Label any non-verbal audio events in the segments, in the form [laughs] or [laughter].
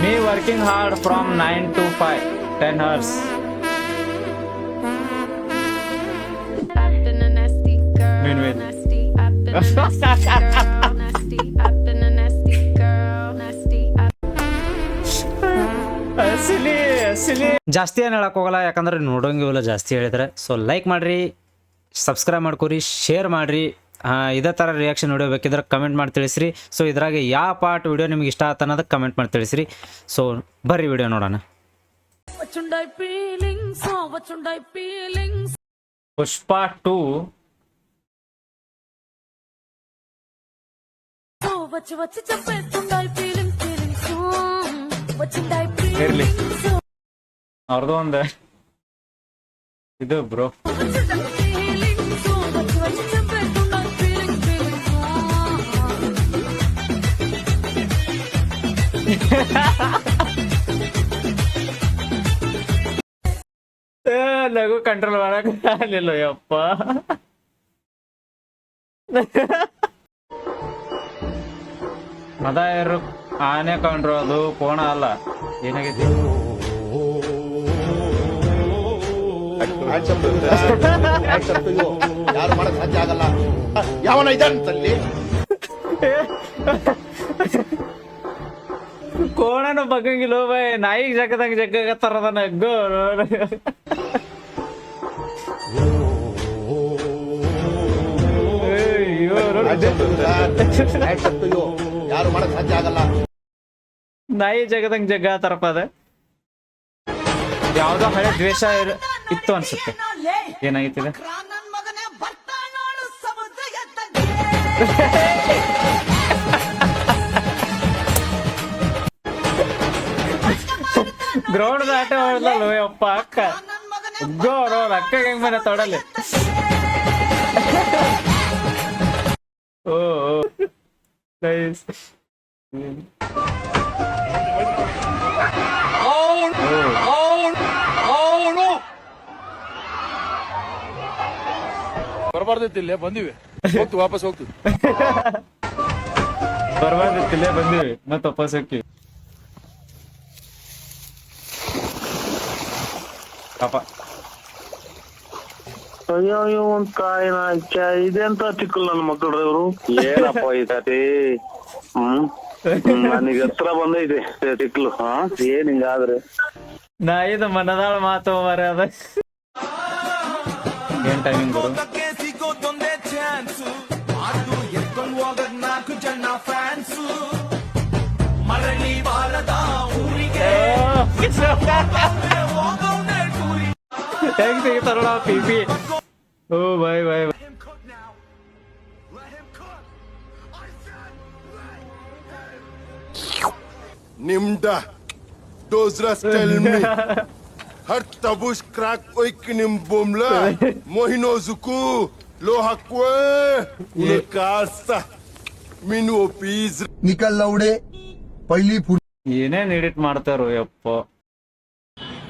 Me working hard from 9 to 5, 10 hours. Acting a nasty girl. Win, win. Nasty. Acting a nasty girl. Nasty. Acting a nasty girl. Nasty. ಅಸಲಿ ಅಸಲಿ ಜಾಸ್ತಿ ಏನು ಹೇಳಕ್ ಹೋಗಲ್ಲ ಯಾಕಂದ್ರೆ ನೋಡೋಂಗಿಲ್ಲ ಜಾಸ್ತಿ ಹೇಳಿದ್ರೆ ಸೊ ಲೈಕ್ ಮಾಡಿರಿ ಸಬ್ಸ್ಕ್ರೈಬ್ ಮಾಡ್ಕೊರಿ ಶೇರ್ ಮಾಡಿರಿ ಇದೇ ಥರ ರಿಯಾಕ್ಷನ್ ವಿಡಿಯೋ ಬೇಕಿದ್ರೆ ಕಮೆಂಟ್ ಮಾಡಿ ತಿಳಿಸ್ರಿ. ಸೊ ಇದ್ರಾಗ ಯಾವ ಪಾರ್ಟ್ ವಿಡಿಯೋ ನಿಮ್ಗೆ ಇಷ್ಟ ಆತ ಅನ್ನೋದಕ್ಕೆ ಕಮೆಂಟ್ ಮಾಡಿ ತಿಳಿಸ್ರಿ. ಸೊ ಬರ್ರಿ ವಿಡಿಯೋ ನೋಡೋಣ. ಪುಷ್ಪ ಟು. ಅವ್ರದ್ದು ಒಂದು ಇದು ಬ್ರೋ ನಗು ಕಂಟ್ರೋಲ್ ಮಾಡಕ್ ಆಗ್ಲಿಲ್ಲ, ಯಪ್ಪ. ಮದ ಇರು ಆನೆ ಕಂಡ್ರು, ಅದು ಕೋಣ ಅಲ್ಲ. ಏನಾಗೈತಿ ಯಾರು ಮಾಡಕ್ ಸಾಧ್ಯ ಆಗಲ್ಲ ಯಾವನ ಇದಂತಲ್ಲಿ ಕೋಣನು ಬಗ್ಗಂಗಿಲ್ಲ ಬಾಯ್. ನಾಯಿಗೆ ಜಗ್ಗದಂಗೆ ಜಗ್ಗತ್ತಾರದ ನಗ್ಗು. ಯಾರು ಮಾಡಕ್ ಸಾಧ್ಯ ಆಗಲ್ಲ ನಾಯಿ ಜಗದಂಗ ಜಗ್ಗತ್ತಾರಪ್ಪ ಅದ. ಯಾವ್ದೋ ಹಳೆ ದ್ವೇಷ ಇತ್ತು ಅನ್ಸುತ್ತೆ. ಏನಾಗಿತ್ತಿದೆ ಗ್ರೌಂಡ್ [laughs] ಆಟ ಹೊಡೆದಲ್ಲ ಅಪ್ಪ ಅಕ್ಕ. ಉಗ್ಗೋ ಅವ್ರ ಅಕ್ಕ ಹೆಂಗ್ ಮನೆ ತೊಡಲಿ ಓ. Nice. ಬರಬಾರ್ದಿತ್ತಿಲ್ಲೇ ಬಂದಿವಿ. ಹೋಗ್ತು ವಾಪಸ್ ಹೋಗ್ತೀವಿ. ಬರಬಾರ್ದಿತ್ತಿಲ್ಲೇ ಬಂದಿವಿ. ಮತ್ತೆ ವಾಪಸ್ ಹೋಗ್ತೀವಿ. ಪಾಪ. ಅಯ್ಯೋ ಅಯ್ಯೋ ಒಂದ್ ಕಾಯಿನ ಅಚ್ಚ ಇದೆಂತ ಚಿಕ್ಕಲ್ ನನ್ನ ಮಕ್ಕಳು ಇವರು? ಏನಪ್ಪ ಈ ಕತೆ ಹ್ಮ್? ನನಗೆ ಹತ್ರ ಬಂದೈತೆ ಚಿಕ್ಕಲು. ಹಾ? ಏನ್ ಹಿಂಗಾದ್ರೆ? ನಾ ಇದು ಮನದಾಳ ಮಾತು ಮರ ಅದ. ಏನ್ ಟೈಮಿಂಗ್ ಗುರು? [laughs] ಹೆಂಗ್ ತೆಗಿತಾರಲ್ಲ ಪಿ ಪಿ Oh, bye, bye, bye. Nimda, those rust tell me. Her tabush crack oikinim bomla, mohino zuku, lohakwe, unakasta, minu peas. Nikal laude, paili ಏನೇನ್ ಎಡಿಟ್ ಮಾಡ್ತಾರೋ ಯಪ್ಪ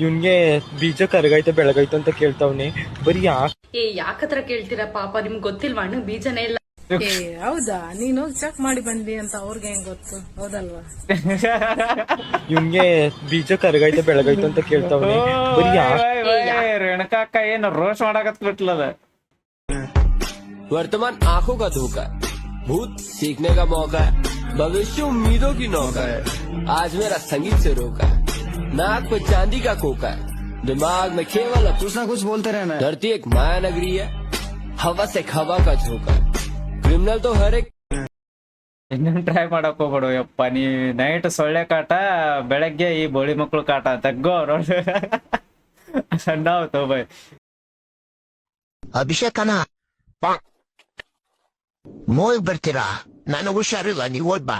ಇವ್ನ್ಗೆ ಬೀಜ ಕರಗೈತೆ ಬೆಳಗೈತೆ ಅಂತ ಕೇಳ್ತಾವ್ನಿ ಬರೀ ಯಾಕೆ ಏ ಯಾಕತ್ರ ಕೇಳ್ತೀರಾ ಪಾಪ ನಿಮ್ಗೆ ಗೊತ್ತಿಲ್ವಾ ಅಣ್ಣ ಬೀಜನೇ ಇಲ್ಲ ಏ ಹೌದಾ ನೀನು ಚೆಕ್ ಮಾಡಿ ಬಂದಿ ಅಂತ ಅವ್ರಿಗೆ ಹೆಂಗ್ ಗೊತ್ತು ಹೌದಲ್ವಾ ಇವ್ನ್ಗೆ ಬೀಜ ಕರಗೈತೆ ಬೆಳಗೈತೆ ಅಂತ ಕೇಳ್ತಾವ್ನಿ ಬರೀ ಯಾಕೆ ರೇಣುಕಾಕ ಏನ್ ರೋಸ್ಟ್ ಮಾಡಾಕತ್ ಬಿಟ್ಲದ वर्तमान आंखों का धोखा है भूत सीखने का मौका है भविष्य उम्मीदों की नौका है आज मेरा संगीत से रोका है नाक पे चांदी का कोका है दिमाग में केवल कुछ ना कुछ बोलते रहना धरती एक माया नगरी है हवा से हवा का झोंका है क्रिमिनल तो हर एक ಇನ್ನೇನ್ ಟ್ರೈ ಮಾಡಕ್ ಹೋಗ್ಬೇಡು ಯಪ್ಪ ನೀ ನೈಟ್ ಸೊಳ್ಳೆ ಕಾಟ ಬೆಳಗ್ಗೆ ಈ ಬೋಳಿ ಮಕ್ಳು ಕಾಟ ತಗ್ಗೋ ನೋಡು ಸಣ್ಣ ಆಯ್ತು ಬೈ ಅಭಿಷೇಕನ ಮೋಯ್ ಬರ್ತೀರಾ ನನಗೆ ಹುಷಾರಿಲ್ಲ ನೀವು ಹೋಗ್ ಬಾ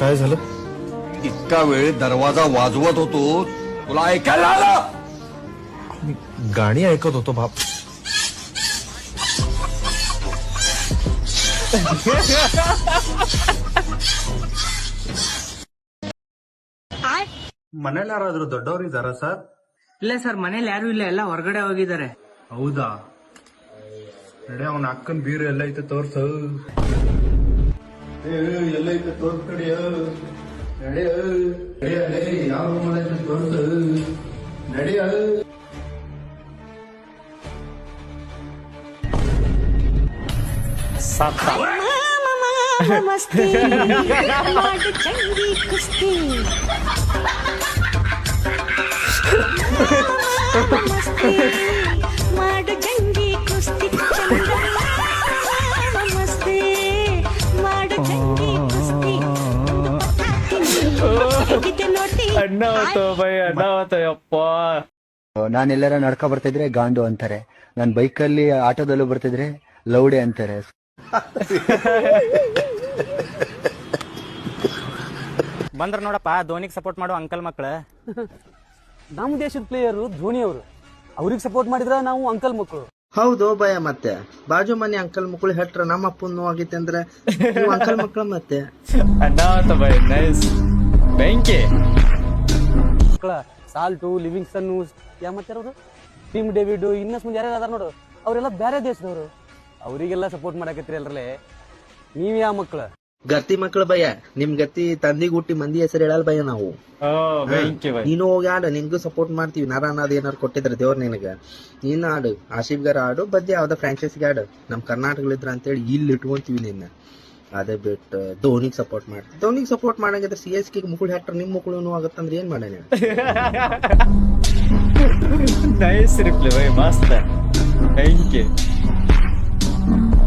काय झालं इतका वेळ दरवाजा वाजवत होतो तुला ऐकायला आलं गाणी ऐकत होतो बाप ಮನೇಲಿ ಯಾರಾದ್ರೂ ದೊಡ್ಡವರು ಇದ್ದಾರಾ ಸರ್ ಇಲ್ಲ ಸರ್ ಮನೇಲಿ ಯಾರು ಇಲ್ಲ ಎಲ್ಲ ಹೊರಗಡೆ ಹೋಗಿದ್ದಾರೆ ಹೌದಾ ನಡೆ ಅವನ ಅಕ್ಕನ್ ಬೀರು ಎಲ್ಲ ಐತೆ ತೋರ್ಸು ಎಲ್ಲ ಐತೆ ತೋರ್ಸ್ ಕಡಿಯ ನಡೆಯ ಯಾವ ರೂಮಲ್ಲಿ ತೋರ್ಸು. ನಡೆಯ ಸತ್ತ ಮಾಡು ಜಂಗಿ ನೋಡಿ ಅಣ್ಣಾವತ್ತು ಬೈ ಯಪ್ಪ. ನಾನೆಲ್ಲರ ನಡ್ಕ ಬರ್ತಿದ್ರೆ ಗಾಂಡು ಅಂತಾರೆ. ನಾನ್ ಬೈಕಲ್ಲಿ ಆಟೋದಲ್ಲೂ ಬರ್ತಿದ್ರೆ ಲೌಡೆ ಅಂತಾರೆ. [laughs] ಬಂದ್ರ ನೋಡಪ್ಪ ಧೋನಿಗೆ ಸಪೋರ್ಟ್ ಮಾಡೋ ಅಂಕಲ್ ಮಕ್ಳು. ನಮ್ಮ ದೇಶದ ಪ್ಲೇಯರು ಧೋನಿ ಅವರು. ಅವ್ರಿಗೆ ಸಪೋರ್ಟ್ ಮಾಡಿದ್ರ ನಾವು ಅಂಕಲ್ ಮಕ್ಕಳು ಹೌದು ಭಯ ಮತ್ತೆ. ಬಾಜು ಮನೆ ಅಂಕಲ್ ಮಕ್ಕಳು ಹೆಟ್ರ ನಮ್ಮ ಅಪ್ಪನ ಆಗೈತೆ ಅಂದ್ರೆ ನೀವು ಅಂಕಲ್ ಮಕ್ಕಳು ಮತ್ತೆ. [laughs] ಬೈ ನೈಸ್ ಬೆಂಕಿ. ಸಾಲ್ಟು ಲಿವಿಂಗ್ಸನ್ ಯಾ ಮತ್ತೆ ಅವರು ಟೀಮ್ ಡೇವಿಡ್ ಇನ್ನಷ್ಟು ಮುಂದೆ ಯಾರ್ಯಾರು ಅದಾರ ನೋಡು. ಅವರೆಲ್ಲ ಬೇರೆ ದೇಶದವರು. ಅವರಿಗೆಲ್ಲ ಸಪೋರ್ಟ್ ಮಾಡಾಕತ್ರಿ ಅಲ್ರಲ್ಲೇ ನೀವ್ ಯಾವ ಮಕ್ಳ? ಗತಿ ಮಕ್ಕಳ ಭಯ. ನಿಮ್ ಗತಿ ತಂದಿ ಗುಟ್ಟಿ ಮಂದಿ ಹೆಸರು ಹೇಳಲ್ ಭಯ ನಾವು. ನೀನು ಹೋಗಿ ಆಡು ನಿನ್ಗೂ ಸಪೋರ್ಟ್ ಮಾಡ್ತೀವಿ. ನರ ಅನ್ನೋದು ಏನಾರು ಕೊಟ್ಟಿದ್ರೆ ದೇವ್ರ ನಿನಗ. ನೀನ್ ಆಡು ಆಶೀಫ್ಗಾರ ಆಡು ಬದ್ದೆ ಯಾವ್ದೋ ಫ್ರಾಂಚೈಸಿಗೆ ಆಡು. ನಮ್ ಕರ್ನಾಟಕಲಿದ್ರ ಅಂತೇಳಿ ಇಲ್ಲಿ ಇಟ್ಕೊಂತೀವಿ ನಿನ್ನ. ಅದೇ ಬಿಟ್ಟು ಧೋನಿಗ್ ಸಪೋರ್ಟ್ ಮಾಡಿ ಧೋನಿಗ್ ಸಪೋರ್ಟ್ ಮಾಡಂಗಿದ್ರೆ ಸಿ ಎಸ್ ಕೆ ಮುಕುಳ್ ಹ್ಯಾಕ್ಟರ್ ನಿಮ್ಮ ಮುकुಳು ಆಗತ್ತಂದ್ರೆ ಏನ್ ಮಾಡೋಣ ನೈಸ್ ರಿಪ್ಲೈ ಬೈ ಥ್ಯಾಂಕ್ ಬೆಂಕಿ